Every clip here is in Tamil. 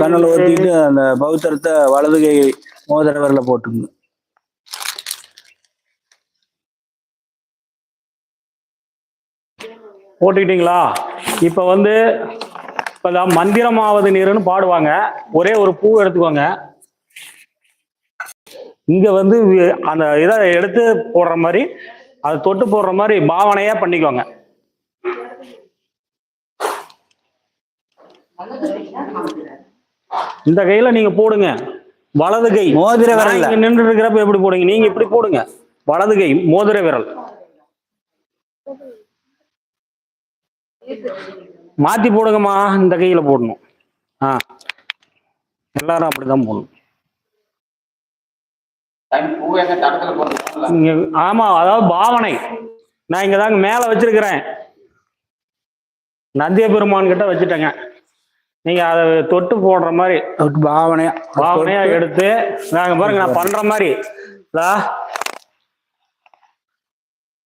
கண்ணில் ஊத்திட்டு அந்த பௌத்தரத்தை வலது கை மோதிர விரல போட்டுங்க போட்டுக்கிட்டீங்களா? இப்ப வந்து இப்பதான் மந்திரமாவது நீருன்னு பாடுவாங்க. ஒரே ஒரு பூ எடுத்துக்கோங்க. இங்க வந்து அந்த இதை எடுத்து போடுற மாதிரி அதை தொட்டு போடுற மாதிரி பாவனையா பண்ணிக்கோங்க. இந்த கையில நீங்க போடுங்க. வலது கை. மோதிர விரல்ல. நின்று இருக்கிறப்ப எப்படி போடுங்க நீங்க இப்படி போடுங்க. வலது கை மோதிர விரல். மாத்தி போடுங்கம்மா. இந்த கையில போடணும். ஆ. எல்லாரும் அப்படிதான் போடணும். இங்க ஆமா அதாவது பாவனை. நான் இங்க தாங்க மேல வச்சிருக்கிறேன். நந்திய பெருமான் கிட்ட வச்சுட்டேங்க. நீங்க அதை தொட்டு போடுற மாதிரி பாவனையா பாவனையா எடுத்து நாங்க பாருங்க நான் பண்ற மாதிரி.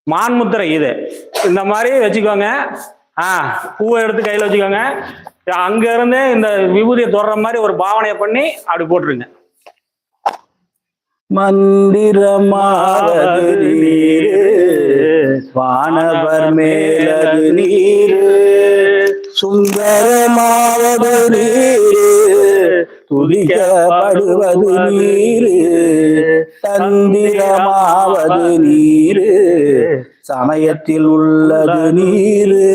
மான்முத்திரை இது. இந்த மாதிரி வச்சுக்கோங்க. ஆ பூவை எடுத்து கையில வச்சுக்கோங்க. அங்க இருந்து இந்த விபூதியை தொடர மாதிரி ஒரு பாவனையை பண்ணி அப்படி போட்டுருங்க. மந்திரமாவது நீரு வானவர் மேலது நீரு. சுந்தரமாவது நீரு துதிக்கப்படுவது நீரு தந்திரமாவது நீரு சமயத்தில் உள்ளது நீரு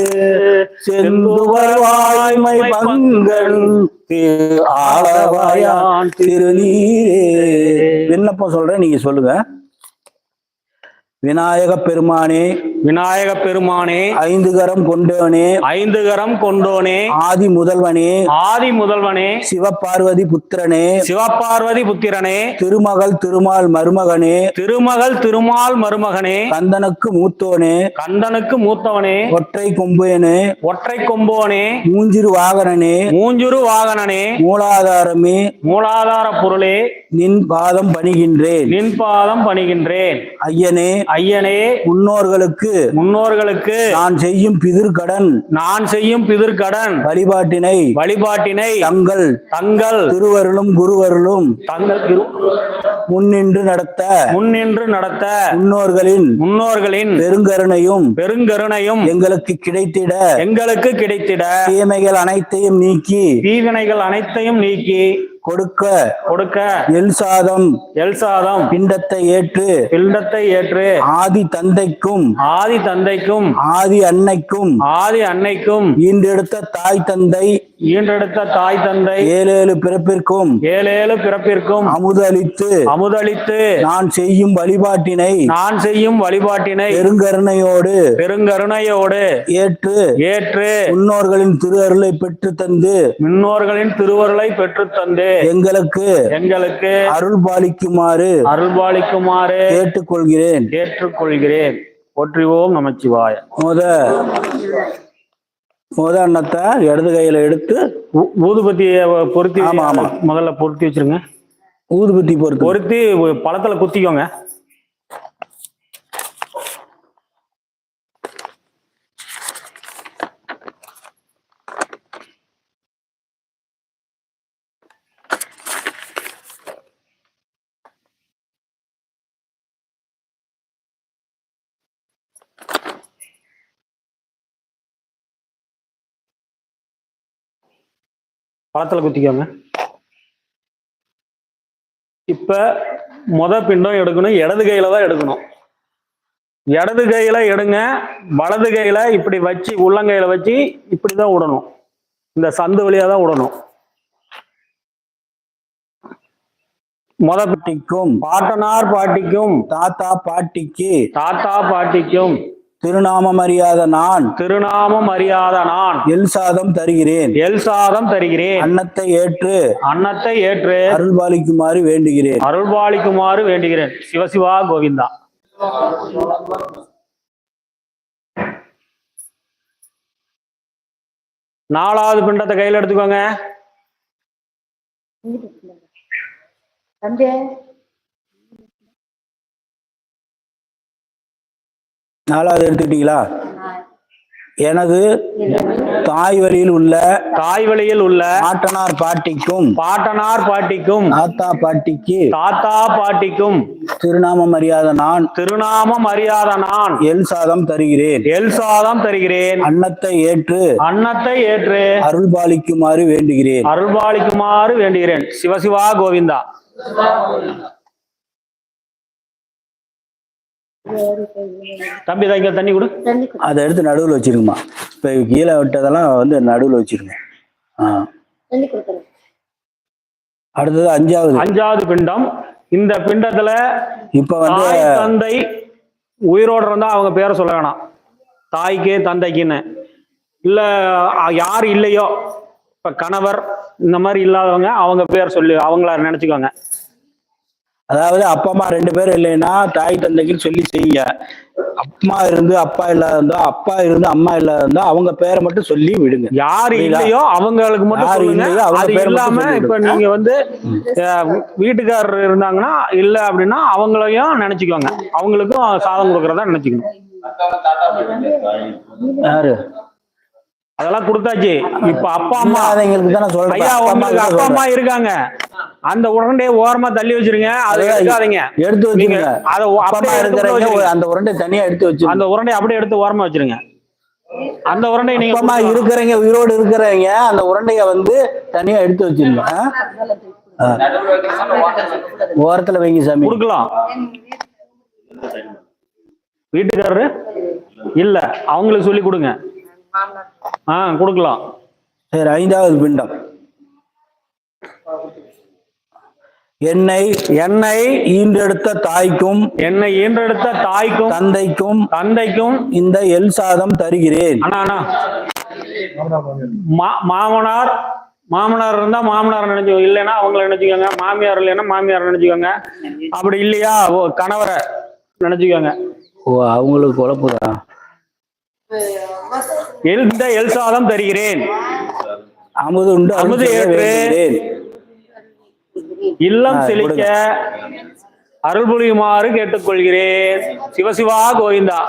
செந்துவர் வாய்மை பங்கன் திரு ஆளவாயான் திருநீரே. விண்ணப்பம் சொல்றேன் நீங்க சொல்லுங்க. விநாயக பெருமானே விநாயக பெருமானே ஐந்து கரம் கொண்டவனே ஐந்து கரம் கொண்டோனே ஆதி முதல்வனே ஆதி முதல்வனே சிவபார்வதி புத்திரனே சிவபார்வதி புத்திரனே திருமகள் திருமால் மருமகனே திருமகள் திருமால் மருமகனே கந்தனுக்கு மூத்தோனே கந்தனுக்கு மூத்தவனே ஒற்றை கொம்பேனே ஒற்றை கொம்போனே மூஞ்சிரு வாகனனே மூஞ்சுரு வாகனனே மூலாதாரமே மூலாதார பொருளே நின் பாதம் பணிகின்றேன். நின் பாதம் பணிகின்றேன். ஐயனே ஐயனே முன்னோர்களுக்கு முன்னோர்களுக்கு நான் செய்யும் பிதிர்கடன் நான் செய்யும் பிதிர்கடன் வழிபாட்டினை வழிபாட்டினை தங்கள் தங்கள் திருவருளும் குருவருளும் தங்கள் திரு- முன்னின்று நடத்த முன்னின்று நடத்த முன்னோர்களின் முன்னோர்களின் பெருங்கருணையும் பெருங்கருணையும் எங்களுக்கு கிடைத்திட எங்களுக்கு கிடைத்திட தீமைகள் அனைத்தையும் நீக்கி தீவினைகள் அனைத்தையும் நீக்கி கொடுக்க. கொடுக்க. எல் சாதம். எல் சாதம். பிண்டத்தை ஏற்று. பிண்டத்தை ஏற்று. ஆதி தந்தைக்கும். ஆதி தந்தைக்கும். ஆதி அன்னைக்கும். ஆதி அன்னைக்கும். ஈண்டெடுத்த தாய் தந்தை. ஈன்றெடுத்த தாய் தந்தை. ஏழேழு பிறப்பிற்கும். ஏழேழு பிறப்பிற்கும். அமுது அளித்து அமுதளித்து. நான் செய்யும் வழிபாட்டினை. நான் செய்யும் வழிபாட்டினை. பெருங்கருணையோடு. பெருங்கருணையோடு. ஏற்று. ஏற்று. முன்னோர்களின் திரு அருளை பெற்று தந்து முன்னோர்களின் திருவருளை பெற்றுத் தந்து எங்களுக்கு எங்களுக்கு அருள் பாலிக்குமாறு அருள்பாலிக்குமாறு கேட்டுக்கொள்கிறேன். ஏற்றுக்கொள்கிறேன் போற்றிவோம் நமச்சிவாய. முத முத அன்னத்தை இடது கையில எடுத்து ஊதுபத்தியை பொருத்தி ஆமா, ஆமா. முதல்ல பொருத்தி வச்சிருங்க. ஊதுபத்தி பொறுத்து பொருத்தி பழத்துல குத்திக்கோங்க. பழத்துல குத்திக்கோங்க. இப்ப முத பிண்டம் எடுக்கணும் இடது கையில தான் எடுக்கணும். இடது கையில எடுங்க வலது கையில இப்படி வச்சு உள்ளங்கையில வச்சு இப்படிதான் விடணும் இந்த சந்து வழியா தான் விடணும் முத பாட்டிக்கும். பாட்டனார் பாட்டிக்கும். தாத்தா பாட்டிக்கு. தாத்தா பாட்டிக்கும். திருநாமம் அறியாத நான் திருநாமம் அறியாத நான் எல் சாதம் தருகிறேன். எல் சாதம் தருகிறேன். அன்னத்தை ஏற்று அன்னத்தை ஏற்று அருள் பாலிக்குமாறு வேண்டுகிறேன். அருள்பாலிக்குமாறு வேண்டுகிறேன். சிவசிவா கோவிந்தா. நாலாவது பிண்டத்தை கையில எடுத்துக்கோங்க. நாலாவது எடுத்துக்கிட்டீங்களா? எனது தாய் வழியில் உள்ள தாய் வழியில் உள்ள ஆட்டனார் பாட்டிக்கும் பாட்டனார் பாட்டிக்கும் தாத்தா பாட்டிக்கு தாத்தா பாட்டிக்கும் திருநாமம் அறியாத நான் திருநாமம் அறியாத நான் எல் சாதம் தருகிறேன். எல் சாதம் தருகிறேன். அன்னத்தை ஏற்று அன்னத்தை ஏற்று அருள் பாலிக்குமாறு வேண்டுகிறேன். அருள்பாலிக்குமாறு வேண்டுகிறேன். சிவசிவா கோவிந்தா. தம்பி இங்க தண்ணி கொடு. அதை எடுத்து நடுவில் வச்சிருங்கம்மா. இப்போ கீழே விட்டதெல்லாம் வந்து நடுவில் வச்சிருங்க. ஆ. அடுத்தது அஞ்சாவது. அஞ்சாவது பிண்டம். இந்த பிண்டத்துல இப்போ வந்து தந்தை உயிரோடு இருந்தா அவங்க பேரை சொல்ல வேணாம். தாய்க்கு தந்தைக்குன்னு. இல்ல யார் இல்லையோ இப்ப கணவர் இந்த மாதிரி இல்லாதவங்க அவங்க பேர் சொல்லி அவங்கள நினைச்சுக்கோங்க. அதாவது அப்பா அம்மா ரெண்டு பேரும் இல்லைன்னா தாய் தந்தைக்குன்னு சொல்லி செய்யுங்க. அம்மா இருந்து அப்பா இல்லாத இருந்தா அப்பா இருந்து அம்மா இல்லாத இருந்தா அவங்க பேரை மட்டும் சொல்லி விடுங்க. யார்? இல்லையோ அவங்களுக்கு மட்டும் இல்லையோ அவங்க பேரை இல்லாம இப்ப. நீங்க வந்து வீட்டுக்காரர் இருந்தாங்கன்னா இல்ல அப்படின்னா அவங்களையும் நினைச்சுக்கோங்க. அவங்களுக்கும் சாதம் கொடுக்கறதா நினைச்சுக்கணும். யாரு? அதெல்லாம் கொடுத்தாச்சு. இப்ப அப்பா அம்மா ஐயா உங்களுக்கு அப்பா. அம்மா இருக்காங்க. அந்த உடனே ஓரமா தள்ளி வச்சிருங்க. அதை எடுக்காதீங்க. எடுத்து நீங்க வச்சுருங்க. அதை அப்படியே எடுத்து. அந்த உருண்டை தனியா எடுத்து வச்சு அந்த உருண்டை அப்படியே எடுத்து ஓரமா வச்சிருங்க. அந்த உருண்டை நீங்க அம்மா. இருக்கிறவங்க உயிரோடு இருக்கிறவங்க அந்த உருண்டைய வந்து தனியா எடுத்து வச்சிருங்க. ஓரத்துல வைங்க சாமி. கொடுக்கலாம். வீட்டுக்காரரு? இல்ல அவங்களுக்கு சொல்லி கொடுங்க. ஆ கொடுக்கலாம். சரி ஐந்தாவது பிண்டம். என்னை என்னை ஈன்றெடுத்த தாய்க்கும் என்னை ஈன்றெடுத்த தாய்க்கும் தந்தைக்கும் தந்தைக்கும் இந்த எல் சாதம் தருகிறேன். மாமனார் மாமனார் இருந்தா மாமனார் நினைச்சு இல்லைன்னா அவங்கள நினைச்சுக்கோங்க. மாமியார் இல்லைன்னா மாமியார் நினைச்சுக்கோங்க. அப்படி இல்லையா? கணவரை நினைச்சுக்கோங்க. ஓ அவங்களுக்கு குழப்புதா? எல் இந்த எல் சாதம் தருகிறேன்? அமுது உண்டு அமுது ஏற்று. இல்லம் செழிக்க. அருள் புரியுமாறு கேட்டுக்கொள்கிறேன். சிவசிவா கோவிந்தா.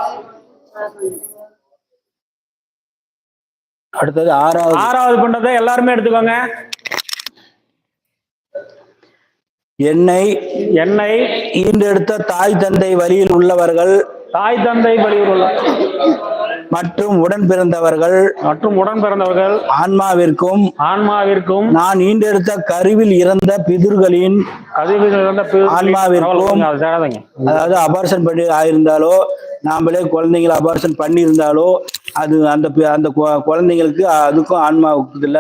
அடுத்தது ஆறாவது. ஆறாவது பண்டத்தை எல்லாருமே எடுத்துக்கோங்க. என்னை என்னை ஈன்றெடுத்த தாய் தந்தை வழியில் உள்ளவர்கள் தாய் தந்தை வழியுள்ள மற்றும் உடன் பிறந்தவர்கள் மற்றும் உடன் பிறந்தவர்கள் ஆன்மாவிற்கும் ஆன்மாவிற்கும் நான் ஈண்டெடுத்த கருவில் இறந்த பிதுர்களின் கதிர்வில் இறந்த ஆன்மாவிற்கும். அதாவது அபார்ஷன் பண்ணி ஆயிருந்தாலோ நாமளே குழந்தைங்களை அபார்ஷன் பண்ணியிருந்தாலோ அது அந்த அந்த குழந்தைங்களுக்கு அதுக்கும் ஆன்மாவுக்கு இல்ல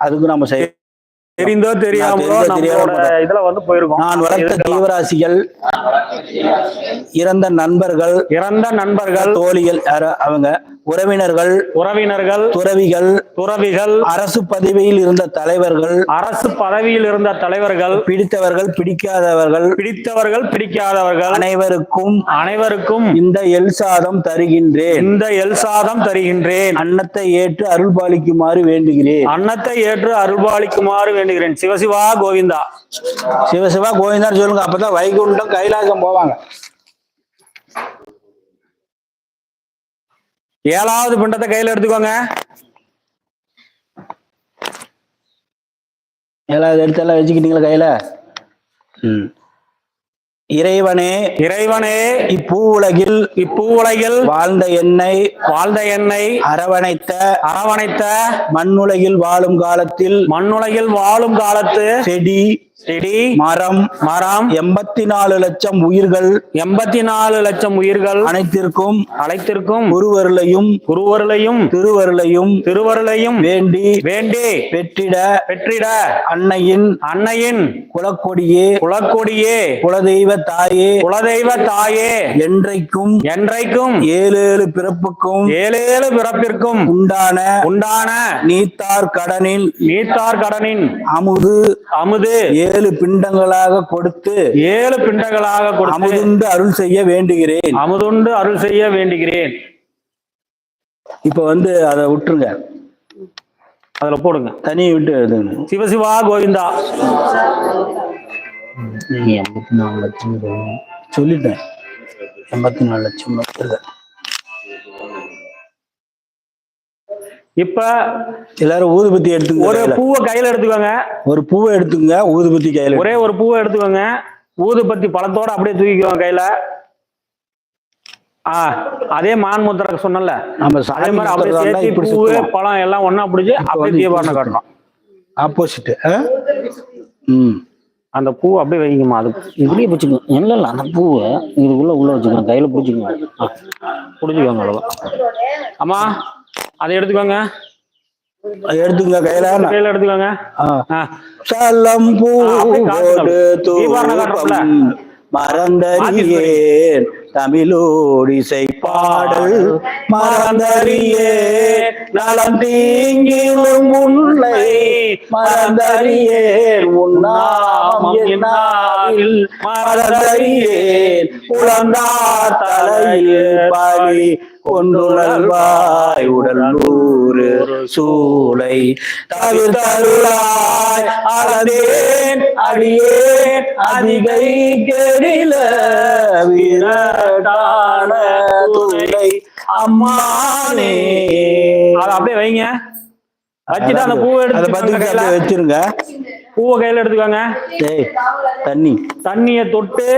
அதுக்கும் நம்ம செய்ய தெரிந்தோ தெரியாமலோ நம்மளோட இதுல வந்து போயிருக்கோம். நான் வளர்த்த ஜீவராசிகள் இறந்த நண்பர்கள் இறந்த நண்பர்கள் தோழிகள் அவங்க உறவினர்கள் உறவினர்கள் துறவிகள் துறவிகள் அரசு பதவியில் இருந்த தலைவர்கள் அரசு பதவியில் இருந்த தலைவர்கள் பிடித்தவர்கள் பிடிக்காதவர்கள் பிடித்தவர்கள் பிடிக்காதவர்கள் அனைவருக்கும் அனைவருக்கும் இந்த எல் சாதம் தருகின்றேன். இந்த எல் சாதம் தருகின்றேன். அன்னத்தை ஏற்று அருள் பாலிக்குமாறு வேண்டுகிறேன். அன்னத்தை ஏற்று அருள்பாலிக்குமாறு வேண்டுகிறேன் சிவசிவா கோவிந்தா. சிவசிவா கோவிந்தா சொல்லுங்க. அப்பதான் வைகுண்டம் கைலாசம் போவாங்க. ஏழாவது பிண்டத்தை கையில எடுத்துக்கோங்க. ஏழாவது எடுத்து எல்லாம் வச்சுக்கிட்டீங்களா கையில? ம். இறைவனே இறைவனே இப்பூ உலகில் இப்பூ உலகில் வாழ்ந்த என்னை வாழ்ந்த என்னை அரவணைத்த அரவணைத்த மண்ணுலகில் வாழும் காலத்தில் மண்ணுலகில் வாழும் காலத்து செடி மரம் மரம். எண்பத்தி நாலு லட்சம் உயிர்கள் எண்பத்தி நாலு லட்சம் உயிர்கள் அனைத்திற்கும் அனைத்திற்கும் குருவருளையும் குருவருளையும் திருவருளையும் திருவருளையும் வேண்டி வேண்டி பெற்றிட பெற்றிட அன்னையின் அன்னையின் குலக்கொடியே குலக்கொடியே குலதெய்வ தாயே குலதெய்வ தாயே என்றைக்கும் என்றைக்கும் ஏழு ஏழு பிறப்புக்கும் ஏழேழு பிறப்பிற்கும் உண்டான உண்டான நீத்தார் கடனில் நீத்தார் கடனின் அமுது அமுது ஏழு பிண்டங்களாக கொடுத்து ஏழு பிண்டங்களாக கொடுத்து அமுதுண்டு அருள் செய்ய வேண்டுகிறேன். அமுதுண்டு அருள் செய்ய வேண்டுகிறேன். இப்ப வந்து அதை விட்டுருங்க. அதுல போடுங்க. தனி விட்டு எழுதுங்க. சிவசிவா கோவிந்தா. எண்பத்தி நாலு லட்சம் சொல்லிட்டேன். எண்பத்தி நாலு லட்சம் இப்ப எல்லாரும் ஊதுபத்தி எடுத்துங்க ஒரு. பூவை கையில எடுத்துக்கோங்க. ஒரு பூவை எடுத்துங்க ஊதுபத்தி கையில ஒரே ஒரு பூவை எடுத்துக்கோங்க. ஊதுபத்தி பழத்தோட அப்படியே தூக்கிக்கோங்க கையில. ஆ அதே மான் முத்திரை சொன்னல நம்ம அதே மாதிரி அப்படியே பூவு பழம் எல்லாம் ஒண்ணா பிடிச்சி அப்படியே வந்து தீபாவளி இப்படி காட்டணும். ஆப்போசிட் ம். அந்த பூ அப்படியே வைங்கம்மா அது இப்படியே பிடிச்சிக்கணும். இல்லை இல்லை அந்த பூவை இதுக்குள்ள உள்ள வச்சுக்கணும்? கையில பிடிச்சிக்கணும். பிடிச்சிக்கோங்க அவ்வளவுதான். அம்மா அதை எடுத்துக்கோங்க. எடுத்துங்க கையில கையில எடுத்துக்கோங்க. சலம். பூவோடு? தூபம் மறந்தறியேன். தமிழோடிசை பாடல் மறந்தறியேன். நலம் தீங்கிலும் உன்னை மறந்தறியேன். என்னாவில் மறந்தறியேன். உழந்தார் தலையில் பலி கொண்டுணர்வாய் உடல் நூறு சூளை தவிர்த்தருளாய். அளந்தேன் அடியேன் அதிகை கெடில வீரட்டான துணை அம்மானே. அதை அப்படியே வைங்க. வச்சுட்டு அந்த பூவை எடுத்து பத்தி வச்சிருங்க. பூவை கையில எடுத்துக்கோங்க. தண்ணி. தண்ணியை தொட்டு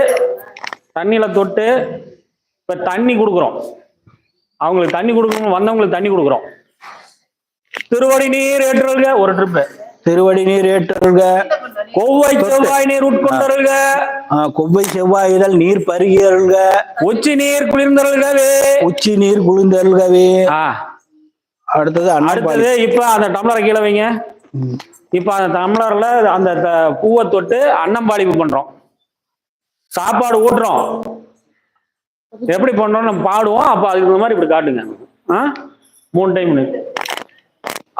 தண்ணியில தொட்டு இப்ப தண்ணி கொடுக்குறோம். அவங்களுக்கு தண்ணி கொடுக்கணும் வந்தவங்களுக்கு தண்ணி கொடுக்குறோம். திருவடி நீர் ஏற்றுவல்க ஒரு ட்ரிப்பு திருவடி நீர் ஏற்றல்க கொவ்வை செவ்வாய் நீர் உட்கொண்டருள்க. கொவ்வை செவ்வாய் இதழ் நீர் பருகியல்க உச்சி நீர் குளிர்ந்தருள்கவே. உச்சி நீர் குளிர்ந்தல்கவே ஆ, அடுத்தது அடுத்தது இப்ப அந்த டம்ளரை கீழே வைங்க. இப்ப அந்த டம்ளர்ல அந்த பூவை தொட்டு அன்னம்பாளிப்பு பண்றோம் சாப்பாடு ஊட்டுறோம். எப்படி பண்ணுறோம் நம்ம பாடுவோம். அப்போ அதுக்கு தகுந்த மாதிரி இப்படி காட்டுங்க. ஆ? மூணு டைம்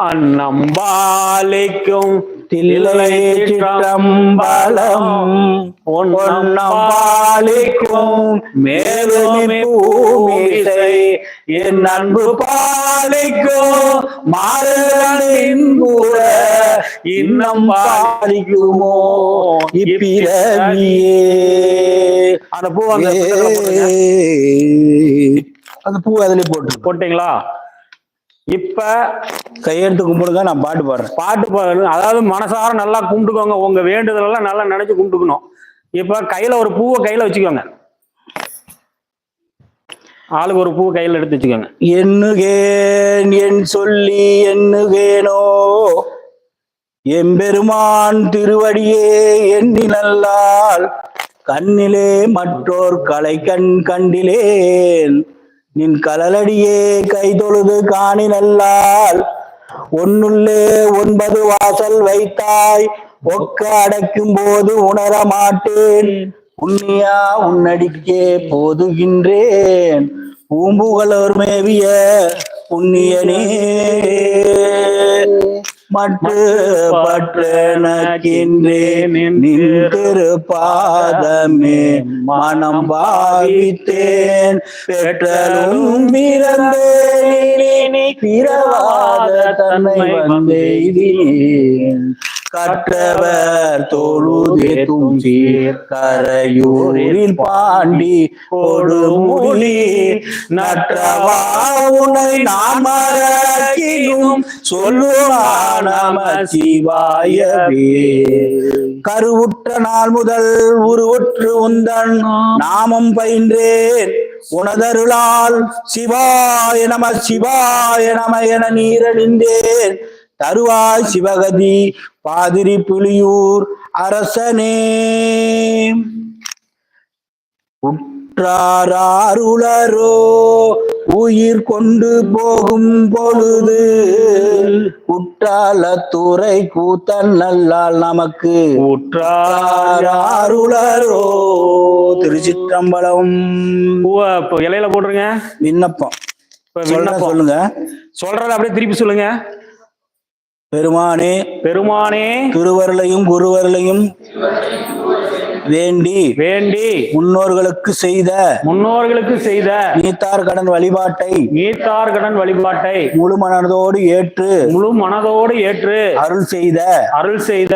அன்னம்பாலிக்கும் தில்லை சிற்றம்பலம் பொன்னம்பாலிக்கும் என் அன்பு பாலைக்கும் மாறுகளின் கூட இன்னம் பாலிக்குமோ இப்பிறவியே. அந்த பூ அந்த. அந்த பூ அதுல போட்டு போட்டீங்களா? இப்ப கையெடுத்து கும்பிடுங்க நான் பாட்டு பாடுறேன். பாட்டு பாடணும் அதாவது மனசார நல்லா கும்பிட்டுக்கோங்க. உங்க வேண்டுதல் எல்லாம் நல்லா நினைச்சு கும்பிட்டுக்கணும். இப்ப கையில ஒரு பூவை கையில வச்சுக்கோங்க. ஆளுக்கு ஒரு பூவை கையில எடுத்து வச்சுக்கோங்க. எண்ணுகேன் என் சொல்லி எண்ணுகேனோ? எம்பெருமான் திருவடியே எண்ணி நல்லால் கண்ணிலே மற்றோர் கலை கண் கண்டிலேன். நின் கலலடியே கைதொழுது காணி நல்லால் ஒன்னுள்ளே ஒன்பது வாசல் வைத்தாய். ஒக்க அடைக்கும் போது உணர மாட்டேன். புண்ணியா உன்னடிக்கே போதுகின்றேன். பூம்புகளோர் மேவிய புண்ணியனே. மட்டு பற்றனக்கின்றேன் நின் திருப்பாதமே. மனம் பாவித்தேன். பெற்றலும் பிறந்தேன். பிறவாத தன்மை வந்தெய்தேன் கற்றவர் தொழுதேத்தும் சீர்கரையூரில் பாண்டி கொடுமொழி நற்றவா உனை நான் மறக்கினும் சொல்லுவான் நம சிவாயவே கருவுற்ற நாள் முதல் உருவுற்று உந்தன் நாமம் பயின்றேன். உனதருளால் சிவாய நம சிவாய நம என நீரழிந்தேன். தருவாய் சிவகதி பாதிரி புலியூர் அரசனே. உற்றாருளரோ உயிர் கொண்டு போகும் பொழுது குற்றாலத்துறை கூத்தன் நல்லால் நமக்கு. உற்றாருளரோ திருச்சிற்றம்பலம். இப்போ இலையில சொல்றேன் விண்ணப்பம். சொல்லுங்க. சொல்றத அப்படியே திருப்பி சொல்லுங்க. பெருமானே பெருமானே திருவருளையும் குருவருளையும் வேண்டி வேண்டி முன்னோர்களுக்கு செய்த முன்னோர்களுக்கு செய்த நீத்தார் கடன் வழிபாட்டை நீத்தார் கடன் வழிபாட்டை முழு மனதோடு ஏற்று முழு மனதோடு ஏற்று அருள் செய்த அருள் செய்த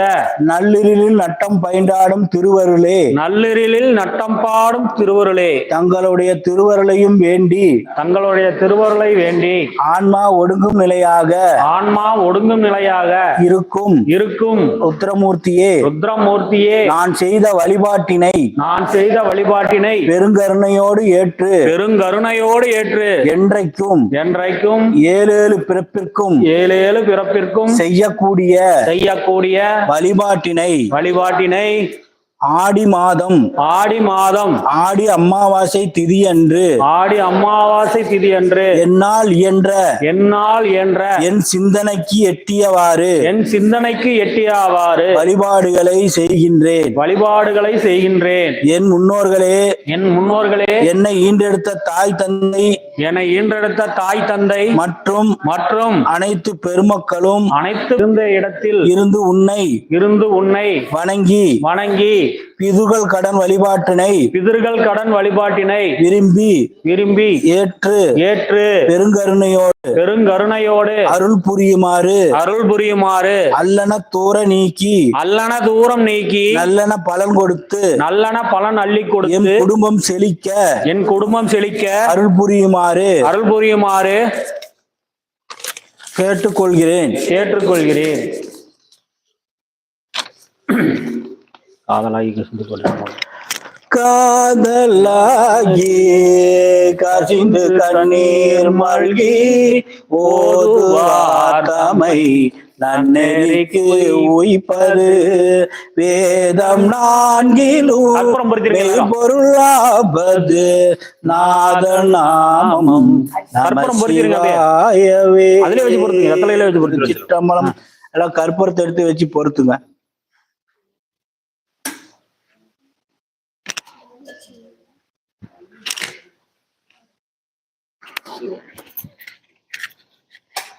நள்ளிரிலில் நட்டம் பயின்றாடும் திருவருளே நள்ளிரிலில் நட்டம் பாடும் திருவருளே. தங்களுடைய திருவருளையும் வேண்டி தங்களுடைய திருவருளை வேண்டி ஆன்மா ஒடுங்கும் நிலையாக ஆன்மா ஒடுங்கும் நிலையாக இருக்கும் இருக்கும் உத்திரமூர்த்தியே ருத்ரமூர்த்தியே. நான் செய்த வழிபாட்டினை நான் செய்த வழிபாட்டினை பெருங்கருணையோடு ஏற்று பெருங்கருணையோடு ஏற்று என்றைக்கும் என்றைக்கும் ஏழேழு பிறப்பிற்கும் ஏழேழு பிறப்பிற்கும் செய்யக்கூடிய செய்யக்கூடிய வழிபாட்டினை வழிபாட்டினை ஆடி மாதம். ஆடி மாதம். ஆடி அமாவாசை திதி அன்று ஆடி அமாவாசை திதி அன்று என்னால் இயன்ற. என்னால் என்ற என் சிந்தனைக்கு எட்டியவாறு. என் சிந்தனைக்கு எட்டியாவாறு. வழிபாடுகளை செய்கின்றேன். வழிபாடுகளை செய்கின்றேன். என் முன்னோர்களே என் முன்னோர்களே என்னை ஈண்டெடுத்த தாய் தந்தை என்னை ஈன்றெடுத்த தாய் தந்தை மற்றும் மற்றும் அனைத்து பெருமக்களும் அனைத்து இருந்த இடத்தில் இருந்து உன்னை இருந்து உன்னை வணங்கி வணங்கி பிதுகள் கடன் வழிபாட்டினை பிதர்கள் கடன் வழிபாட்டினை விரும்பி விரும்பி ஏற்று ஏற்று பெருங்கருணையோடு பெருங்கருணையோடு அருள் புரியுமாறு அருள் புரியுமாறு அல்லன தூர நீக்கி அல்லன தூரம் நீக்கி நல்லன பலன் கொடுத்து நல்லன பலன் அள்ளி என் கொடுத்து குடும்பம் செழிக்க என் குடும்பம் செழிக்க அருள் புரியுமாறு அருள் புரியுமாறு கேட்டுக்கொள்கிறேன். கேட்டுக்கொள்கிறேன். காதலாகி கசிந்து போட்டாங்க காதலாகி கசிந்து கண்ணீர் மல்கி ஓதுவார் தமை நன்னெறிக்கு உய்ப்பது. வேதம் நான்கிலும்? பொருளாபது வச்சு பொறுத்துங்க. சிற்றம்பலம். எல்லாம் கற்பூரத்தை எடுத்து வச்சு பொறுத்துங்க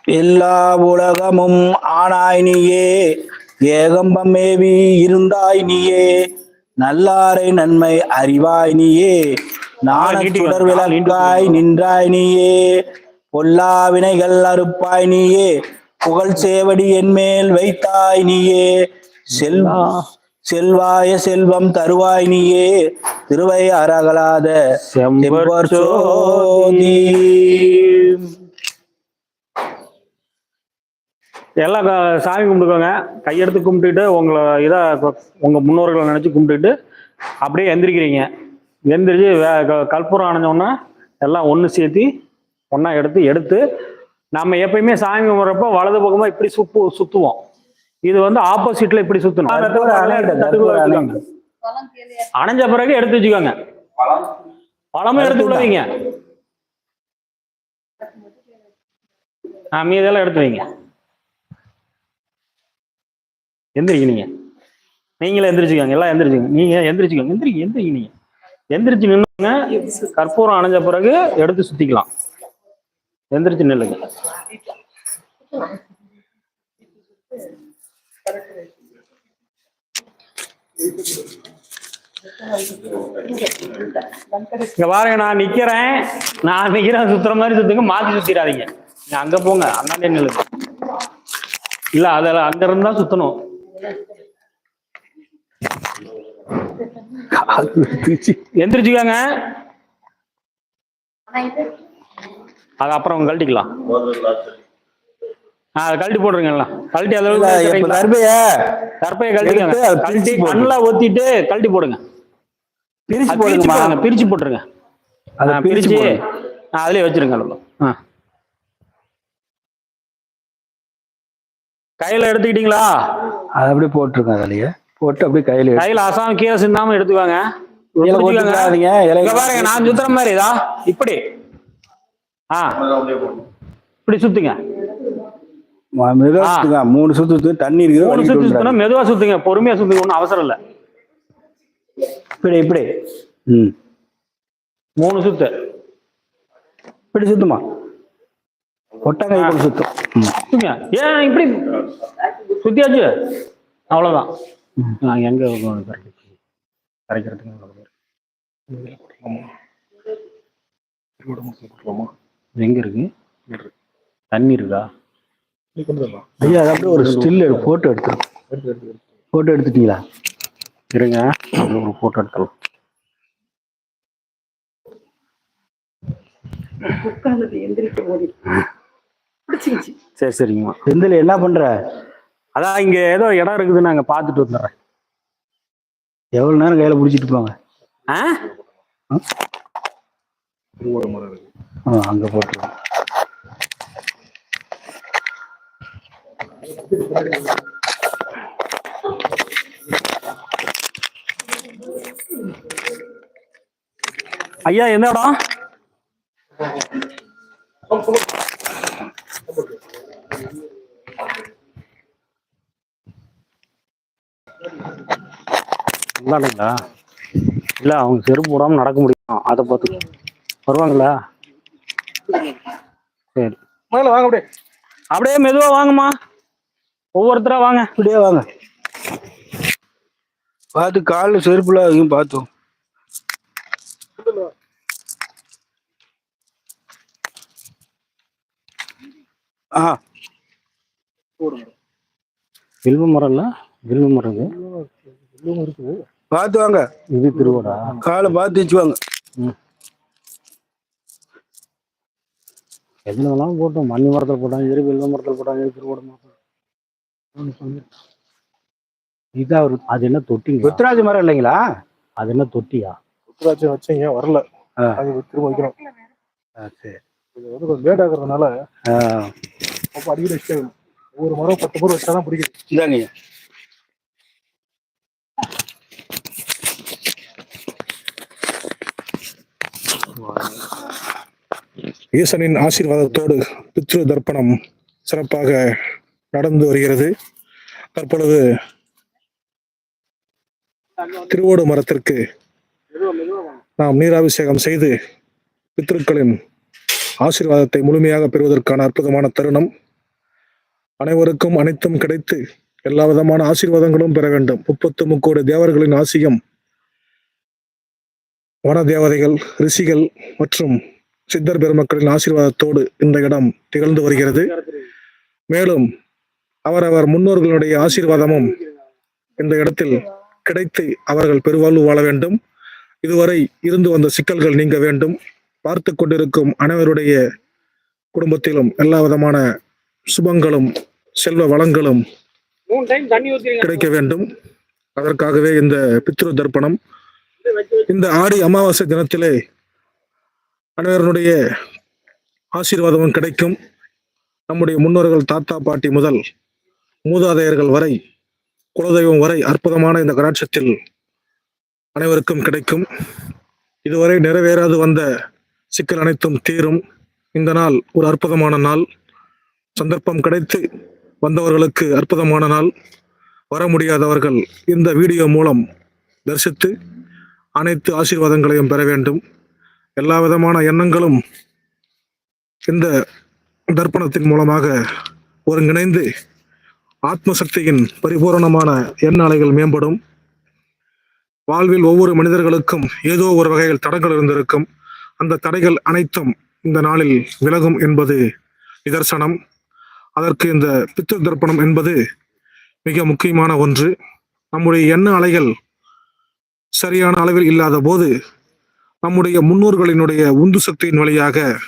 எல்லா உலகமும் ஆனாய் நீயே. ஏகம்பம் மேவி இருந்தாய் நீயே. நல்லாரை நன்மை அறிவாய் நீயே. நாண நீட்டிக்கோ, சுடர் கால் விளக்காய் நின்றாய் நீயே. பொல்லா வினைகள் அறுப்பாய் நீயே. புகழ் சேவடி என் மேல் வைத்தாய் நீயே. செல்வா செல்வாய செல்வம் தருவாய் நீயே. திருவை அறகலாத செம்பர் சோதி. எல்லாம் க- சாமி கும்பிட்டுக்கோங்க. கையெடுத்து கும்பிட்டுட்டு உங்களை இதை உங்க முன்னோர்களை நினைச்சு கும்பிட்டுட்டு அப்படியே எந்திரிக்கிறீங்க. எந்திரிச்சு வே- கற்பூரம் அணைஞ்சோன்னா எல்லாம் ஒன்று சேர்த்து ஒன்றா எடுத்து எடுத்து நம்ம எப்பயுமே சாமி கும்பிட்றப்ப வலது பக்கமா இப்படி சுப்பு சுத்துவோம். இது வந்து ஆப்போசிட்ல இப்படி அணைங்க. அணைஞ்ச பிறகு எடுத்து வச்சுக்கோங்க. பழமும் எடுத்து வைங்க ஆ மீதெல்லாம் எடுத்து வைங்க. எந்திரிங்க நீங்க நீங்களே எந்திரிச்சுக்கோங்க எல்லாம் எந்திரிச்சுக்கோங்க. நீங்க எந்திரிச்சுக்கோங்க எந்திரிக்க எந்திரிங்க நீங்க. எந்திரிச்சு நின்னுங்க கற்பூரம் அணைஞ்ச பிறகு எடுத்து சுத்திக்கலாம். எந்திரிச்சு நில்லுங்க. இங்க பாருங்க நான் நிக்கிறேன். நான் நிக்கிறேன் சுத்துற மாதிரி சுத்துங்க மாத்தி சுத்திடாதீங்க. நீங்க அங்க போங்க அண்ணாண்டே நில்லுங்க. இல்ல அதுல அங்க இருந்தா சுத்தணும். எந்திரிச்சுக்கோங்க. அது அப்புறம் கழட்டிக்கலாம். ஆ கழட்டி போட்டுருங்க எல்லாம் கழட்டி அளவுக்கு கருப்பைய கற்பையை கழட்டிக்கோங்க. கழட்டி. கண்ணில் ஒத்திட்டு கழட்டி போடுங்க. பிரிச்சு போடுங்க பிரிச்சு போட்டுருங்க. அதை பிரிச்சு அதுலயே வச்சிருங்க அதுல. ஆ. கையில எடுத்துக்கிட்டீங்களா? அதை அப்படியே போட்டுருங்க அதுலயே. போட்டு அப்படியே கையில கையில அசாம கீழே சிந்தாம எடுத்துக்கோங்க. பாருங்க நான் சுத்துற மாதிரி இதா? இப்படி. ஆ. இப்படி சுத்துங்க. மெதுவா சுத்துங்க. மூணு சுத்து சுத்து தண்ணி இருக்குது மூணு சுத்து சுத்தினா. மெதுவா சுத்துங்க. பொறுமையா சுத்துங்க. ஒன்றும் அவசரம் இல்லை. இப்படி இப்படி. ம். மூணு சுத்து. இப்படி சுத்துமா? ஒட்டங்கை கூட சுத்தும். ஏன் இப்படி சுத்தியாச்சு? அவ்வளவுதான். நான் எங்க கரைக்கிறதுக்கு நல்லது எங்க இருக்கு? தண்ணி இருக்கா? ஐயா அது அப்படியே ஒரு ஸ்டில் போட்டோ எடுத்துரு. போட்டோ எடுத்துட்டீங்களா? இருங்க. ஒரு போட்டோ எடுக்கலாம் உட்கார்ந்தது எந்திரிக்க ஓடி சரி சரிங்கம்மா செந்தில் என்ன பண்ற? அதான் இங்க ஏதோ இடம் இருக்குது நாங்க பார்த்துட்டு வந்துடுறேன். எவ்வளவு நேரம் கையில பிடிச்சிட்டு போங்க? ஆ? அங்க போட்டுருவோம் ஐயா எந்த இடம்? இந்தாண்டுங்களா இல்ல அவங்க செருப்பு போடாம நடக்க முடியும்? அதை பார்த்து. வருவாங்களா? சரி. வாங்க அப்படியே. அப்படியே மெதுவா வாங்கம்மா. ஒவ்வொருத்தரா வாங்க. இப்படியே வாங்க. பார்த்து காலில் செருப்புல அதையும் பார்த்தோம். ஆ. வில்வ மரம் இல்ல வில்வ மரம் இது பார்த்து வாங்க. இது திருவோடா காலை பார்த்து வச்சுவாங்க. எதுல வேணாலும் போட்டோம்? மண்ணி மரத்தில் போட்டாங்க சரி வில்வ மரத்தில் போட்டாங்க சரி திருவோட மரத்தில். இதான் ஒரு அது என்ன தொட்டிங்க ருத்ராஜ மரம் இல்லைங்களா? அது என்ன தொட்டியா? உத்தராட்சி வச்சீங்க வரல. அது திரும்ப வைக்கணும். சரி. இது வந்து கொஞ்சம் லேட் ஆகுறதுனால அப்போ அடிக்கடி வச்சுட்டே. ஒவ்வொரு மரம் பத்து மரம் வச்சாதான் பிடிக்குது இந்தாங்க. ஈசனின் ஆசீர்வாதத்தோடு பித்ரு தர்ப்பணம் சிறப்பாக நடந்து வருகிறது. தற்பொழுது திருவோடு மரத்திற்கு நாம் நீராபிஷேகம் செய்து பித்ருக்களின் ஆசீர்வாதத்தை முழுமையாக பெறுவதற்கான அற்புதமான தருணம். அனைவருக்கும் அனைத்தும் கிடைத்து எல்லா விதமான ஆசீர்வாதங்களும் பெற வேண்டும். முப்பத்து முக்கோடி தேவர்களின் ஆசியம் வன தேவதைகள் ரிஷிகள் மற்றும் சித்தர் பெருமக்களின் ஆசீர்வாதத்தோடு இந்த இடம் திகழ்ந்து வருகிறது. மேலும் அவரவர் முன்னோர்களுடைய ஆசீர்வாதமும் இந்த இடத்தில் கிடைத்து அவர்கள் பெருவாழ்வு வாழ வேண்டும். இதுவரை இருந்து வந்த சிக்கல்கள் நீங்க வேண்டும். பார்த்து கொண்டிருக்கும் அனைவருடைய குடும்பத்திலும் எல்லா விதமான சுபங்களும் செல்வ வளங்களும் கிடைக்க வேண்டும். அதற்காகவே இந்த பித்ரு தர்ப்பணம் இந்த ஆடி அமாவாசை தினத்திலே அனைவருடைய ஆசீர்வாதமும் கிடைக்கும். நம்முடைய முன்னோர்கள் தாத்தா பாட்டி முதல் மூதாதையர்கள் வரை குலதெய்வம் வரை அற்புதமான இந்த கடாட்சத்தில் அனைவருக்கும் கிடைக்கும். இதுவரை நிறைவேறாது வந்த சிக்கல் அனைத்தும் தீரும். இந்த நாள் ஒரு அற்புதமான நாள். சந்தர்ப்பம் கிடைத்து வந்தவர்களுக்கு அற்புதமான நாள். வர முடியாதவர்கள் இந்த வீடியோ மூலம் தரிசித்து அனைத்து ஆசீர்வாதங்களையும் பெற வேண்டும். எல்லா விதமான எண்ணங்களும் இந்த தர்ப்பணத்தின் மூலமாக ஒருங்கிணைந்து ஆத்ம சக்தியின் பரிபூரணமான எண்ண அலைகள் மேம்படும். வாழ்வில் ஒவ்வொரு மனிதர்களுக்கும் ஏதோ ஒரு வகையில் தடங்கள் இருந்திருக்கும். அந்த தடைகள் அனைத்தும் இந்த நாளில் விலகும் என்பது நிதர்சனம். அதற்கு இந்த பித்திரு தர்ப்பணம் என்பது மிக முக்கியமான ஒன்று. நம்முடைய எண்ண அலைகள் சரியான அளவில் இல்லாத போது நம்முடைய முன்னோர்களினுடைய உந்து சக்தியின் வழியாக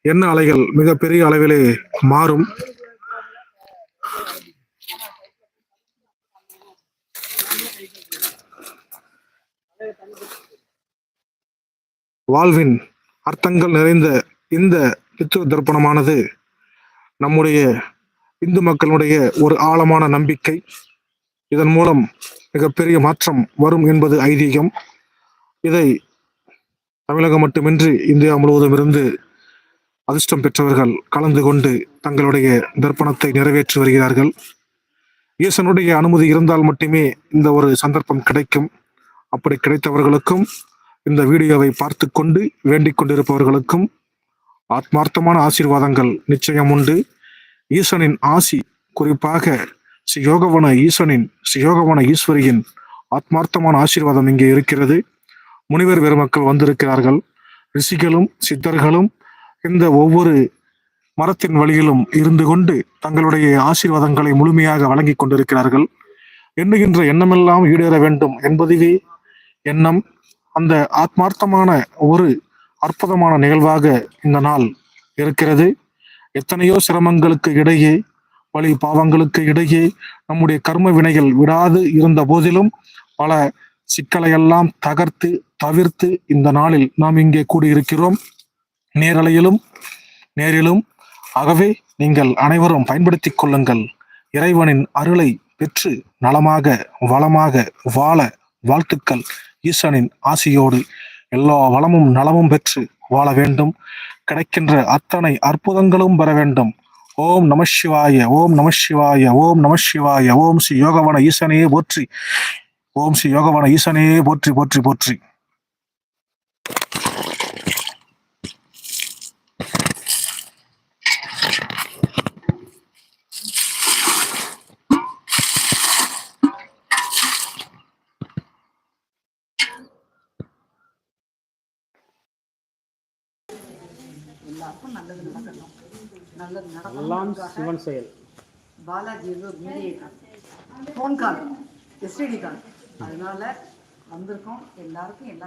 எண்ண அலைகள் மிகப்பெரிய அளவிலே மாறும்? வாழ்வின் அர்த்தங்கள் நிறைந்த இந்த பித்ரு தர்ப்பணமானது நம்முடைய இந்து மக்களுடைய ஒரு ஆழமான நம்பிக்கை. இதன் மூலம் மிகப்பெரிய மாற்றம் வரும் என்பது ஐதீகம். இதை தமிழகம் மட்டுமின்றி இந்தியா முழுவதும் இருந்து அதிர்ஷ்டம் பெற்றவர்கள் கலந்து கொண்டு தங்களுடைய தர்ப்பணத்தை நிறைவேற்றி வருகிறார்கள். ஈசனுடைய அனுமதி இருந்தால் மட்டுமே இந்த ஒரு சந்தர்ப்பம் கிடைக்கும். அப்படி கிடைத்தவர்களுக்கும் இந்த வீடியோவை பார்த்து கொண்டு வேண்டிக் கொண்டிருப்பவர்களுக்கும் ஆத்மார்த்தமான ஆசீர்வாதங்கள் நிச்சயம் உண்டு. ஈசனின் ஆசி குறிப்பாக ஸ்ரீயோகவன ஈசனின் ஸ்ரீயோகவன ஈஸ்வரியின் ஆத்மார்த்தமான ஆசீர்வாதம் இங்கே இருக்கிறது. முனிவர் பெருமக்கள் வந்திருக்கிறார்கள். ரிஷிகளும் சித்தர்களும் இந்த ஒவ்வொரு மரத்தின் வழியிலும் இருந்து கொண்டு தங்களுடைய ஆசீர்வாதங்களை முழுமையாக வழங்கிக் கொண்டிருக்கிறார்கள். எண்ணுகின்ற எண்ணமெல்லாம் ஈடேற வேண்டும் என்பதுவே எண்ணம் அந்த ஆத்மார்த்தமான ஒரு அற்புதமான நிகழ்வாக இந்த நாள் இருக்கிறது. எத்தனையோ சிரமங்களுக்கு இடையே வழி பாவங்களுக்கு இடையே நம்முடைய கர்ம வினைகள் விடாது இருந்த போதிலும் பல சிக்கலையெல்லாம் தகர்த்து தவிர்த்து இந்த நாளில் நாம் இங்கே கூடியிருக்கிறோம். நேரலையிலும் நேரிலும். ஆகவே நீங்கள் அனைவரும் பயன்படுத்திக் கொள்ளுங்கள். இறைவனின் அருளை பெற்று நலமாக வளமாக வாழ வாழ்த்துக்கள். ஈசனின் ஆசியோடு எல்லா வளமும் நலமும் பெற்று வாழ வேண்டும். கிடைக்கின்ற அத்தனை அற்புதங்களும் பெற வேண்டும். ஓம் நம சிவாய ஓம் நம சிவாய ஓம் நம சிவாய ஓம் ஸ்ரீ யோகவன ஈசனையே போற்றி. ஓம் ஸ்ரீ யோகவன ஈசனே போற்றி போற்றி போற்றி. எல்லாருக்கும் நல்லது நடக்கணும் நல்லது எல்லாம் நடக்கணும் சிவன் செயல். பாலாஜி வந்து ஒரு மீடியை ஃபோன் கால் எஸ்டிடி கால் அதனால வந்திருக்கோம். எல்லாருக்கும் எல்லா